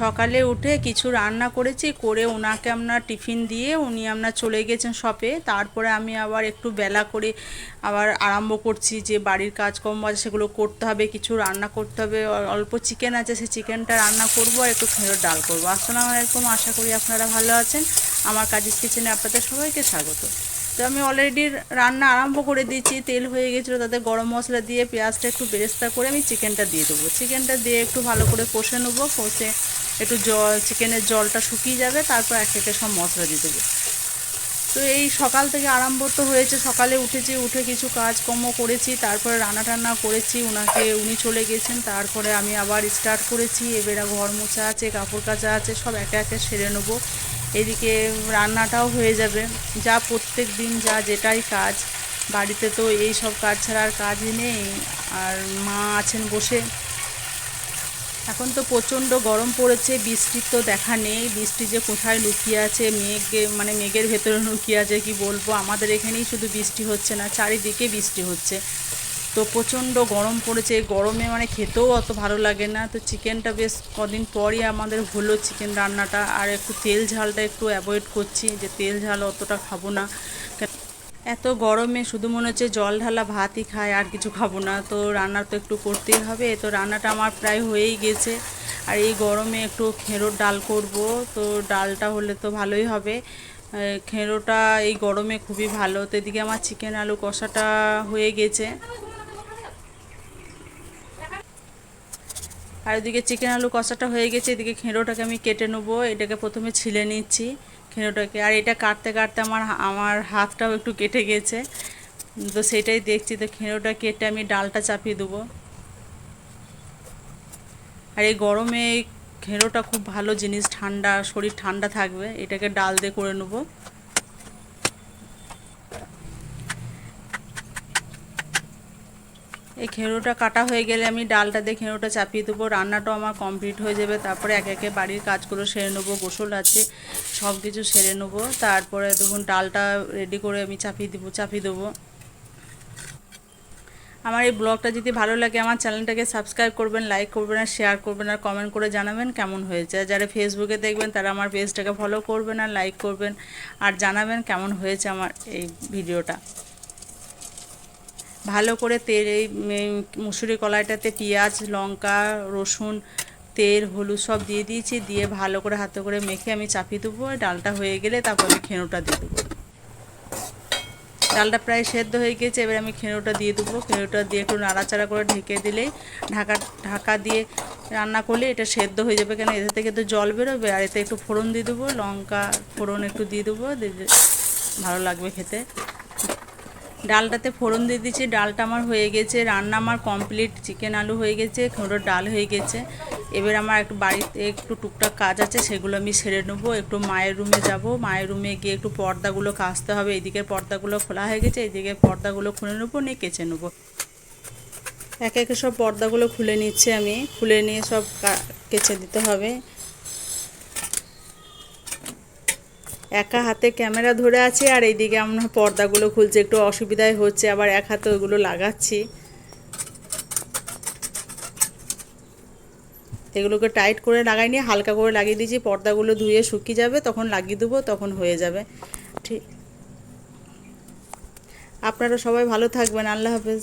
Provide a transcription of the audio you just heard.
সকালে উঠে কিছু রান্না করেছি, করে ওনাকে আপনার টিফিন দিয়ে উনি আপনার চলে গেছেন শপে তারপরে আমি আবার একটু বেলা করে আবার আরম্ভ করছি যে বাড়ির কাজকর্ম আছে, সেগুলো করতে হবে, কিছু রান্না করতে হবে। অল্প চিকেন আছে, সেই চিকেনটা রান্না করব আর একটু খেঁড়োর ডাল করব। আসসালামু আলাইকুম, আশা করি আপনারা ভালো আছেন। আমার কাজের কিচেনে আপনাদের সবাইকে স্বাগত। তো আমি অলরেডি রান্না আরম্ভ করে দিয়েছি, তেল হয়ে গেছিল, তাতে গরম মশলা দিয়ে পেঁয়াজটা একটু বেরেস্তা করে আমি চিকেনটা দিয়ে দেবো। চিকেনটা দিয়ে একটু ভালো করে কষে নেব, কষে একটু জল, চিকেনের জলটা শুকিয়ে যাবে, তারপর এক একে সব মশলা দিয়ে দেবো। তো এই সকাল থেকে আরম্ভ তো হয়েছে, সকালে উঠেছি, উঠে কিছু কাজকর্ম করেছি, তারপরে রান্না টান্না করেছি ওনাকে উনি চলে গেছেন, তারপরে আমি আবার স্টার্ট করেছি, এবারে ঘর মোছা আছে, কাপড় কাচা আছে, সব একে একে সেরে নেব। এদিকে রান্নাটাও হয়ে যাবে, যা প্রত্যেক দিন যা যেটাই কাজ, বাড়িতে তো এই সব কাজ ছাড়া আর কাজই নেই, আর মা আছেন বসে। এখন তো প্রচণ্ড গরম পড়েছে, বৃষ্টির তো দেখা নেই। বৃষ্টি যে কোথায় লুকিয়ে আছে, মেঘ মানে মেঘের ভেতরে লুকিয়ে আছে কি বলব? আমাদের এখানেই শুধু বৃষ্টি হচ্ছে না, চারিদিকে বৃষ্টি হচ্ছে। তো প্রচণ্ড গরম পড়েছে, এই গরমে মানে খেতেও অত ভালো লাগে না। তো চিকেনটা বেশ কদিন পরই আমাদের হলো চিকেন রান্নাটা, আর একটু তেল ঝালটা একটু অ্যাভয়েড করছি, যে তেল ঝাল অতটা খাব না। এত গরমে শুধু মনে হচ্ছে জল ঢালা ভাতই খায় আর কিছু খাব না। তো রান্না তো একটু করতেই হবে। তো রান্নাটা আমার প্রায় হয়েই গেছে। আর এই গরমে একটু খেঁড়োর ডাল করব। তো ডালটা হলে তো ভালোই হবে। খেঁড়োটা এই গরমে খুবই ভালো। তো এদিকে আমার চিকেন আলু কষাটা হয়ে গেছে। আর এদিকে চিকেন আলু কষাটা হয়ে গেছে। এদিকে খেঁড়োটাকে আমি কেটে নেব। এটাকে প্রথমে ছিলে নিচ্ছি। খেঁড়োটাকে আর এটা কাটতে কাটতে আমার আমার হাতটাও একটু কেটে গেছে। তো সেটাই দেখছি তো খেঁড়োটা কেটে আমি ডালটা চাপিয়ে দেবো। আর এই গরমে খেঁড়োটা খুব ভালো জিনিস, ঠান্ডা, শরীর ঠান্ডা থাকবে, এটাকে ডাল দিয়ে করে নেব। এই খেঁড়োটা কাটা হয়ে গেলে আমি ডালটা দিয়ে খেঁড়োটা চাপিয়ে দেবো। রান্নাটাও আমার কমপ্লিট হয়ে যাবে। তারপরে এক একে বাড়ির কাজগুলো সেরে নেব। গোসল আছে, সব কিছু সেরে নেব। তারপরে দেখুন, ডালটা রেডি করে আমি চাপিয়ে দেবো চাপিয়ে দেবো। আমার এই ব্লগটা যদি ভালো লাগে, আমার চ্যানেলটাকে সাবস্ক্রাইব করবেন লাইক করবেন আর শেয়ার করবেন আর কমেন্ট করে জানাবেন কেমন হয়েছে। যারা ফেসবুকে দেখবেন, তারা আমার পেজটাকে ফলো করবেন আর লাইক করবেন আর জানাবেন কেমন হয়েছে আমার এই ভিডিওটা ভালো করে তেল, এই মুসুরি কলাইটাতে পেঁয়াজ, লঙ্কা, রসুন, তেল, হলুদ সব দিয়ে দিয়েছি, দিয়ে ভালো করে হাতে করে মেখে আমি চাপিয়ে দেবো ডালটা হয়ে গেলে তারপর আমি খেঁড়োটা দিয়ে দেবো। ডালটা প্রায় সেদ্ধ হয়ে গেছে, এবার আমি খেঁড়োটা দিয়ে দেবো। খেঁড়োটা দিয়ে একটু নাড়াচাড়া করে ঢেকে দিলেই ঢাকা ঢাকা দিয়ে রান্না করলে এটা সেদ্ধ হয়ে যাবে কেন? এতে থেকে তো জল বেরোবে আর এতে একটু ফোড়ন দিয়ে দেবো, লঙ্কা ফোড়ন একটু দিয়ে দেবো ভালো লাগবে খেতে। ডালটাতে ফোড়ন দিয়ে দিয়েছি। ডালটা আমার হয়ে গেছে, রান্না আমার কমপ্লিট। চিকেন আলু হয়ে গেছে খোঁড়োর ডাল হয়ে গেছে। এবার আমার একটু বাড়িতে একটু টুকটাক কাজ আছে, সেগুলো আমি সেরে নেব। একটু মায়ের রুমে যাব। মায়ের রুমে গিয়ে একটু পর্দাগুলো কাচতে হবে। এদিকের পর্দাগুলো খোলা হয়ে গেছে এদিকে পর্দাগুলো খুলে নেব, নিয়ে কেচে নেব। একে একে সব পর্দাগুলো খুলে নিচ্ছে আমি। খুলে নিয়ে সব কেচে দিতে হবে। একা হাতে ক্যামেরা ধরে আছে আর এইদিকে আমরা পর্দাগুলো খুলছে, একটু অসুবিধাই হচ্ছে, আবার এক হাতে ওইগুলো লাগাচ্ছি। এগুলোকে টাইট করে লাগাই নিয়ে হালকা করে লাগিয়ে দিয়েছি, পর্দাগুলো ধুয়ে শুকিয়ে যাবে, তখন লাগিয়ে দেবো, তখন হয়ে যাবে। ঠিক। আপনারা সবাই ভালো থাকবেন, আল্লাহ হাফেজ।